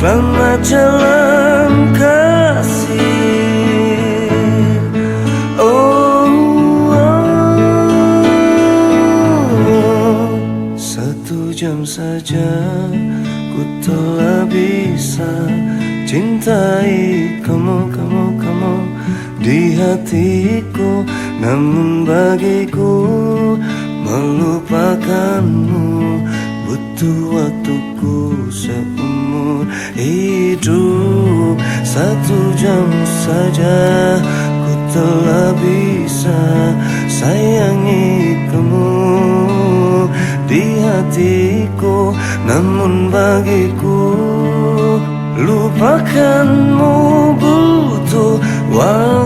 Selamat jalan kasih oh, oh, oh. Satu jam saja ku telah bisa Cintai kamu, kamu, kamu di hatiku Namun bagiku Satu waktuku seumur hidup. Satu jam saja ku telah bisa sayangi kamu. Di hatiku namun bagiku Lupakanmu butuh waktu.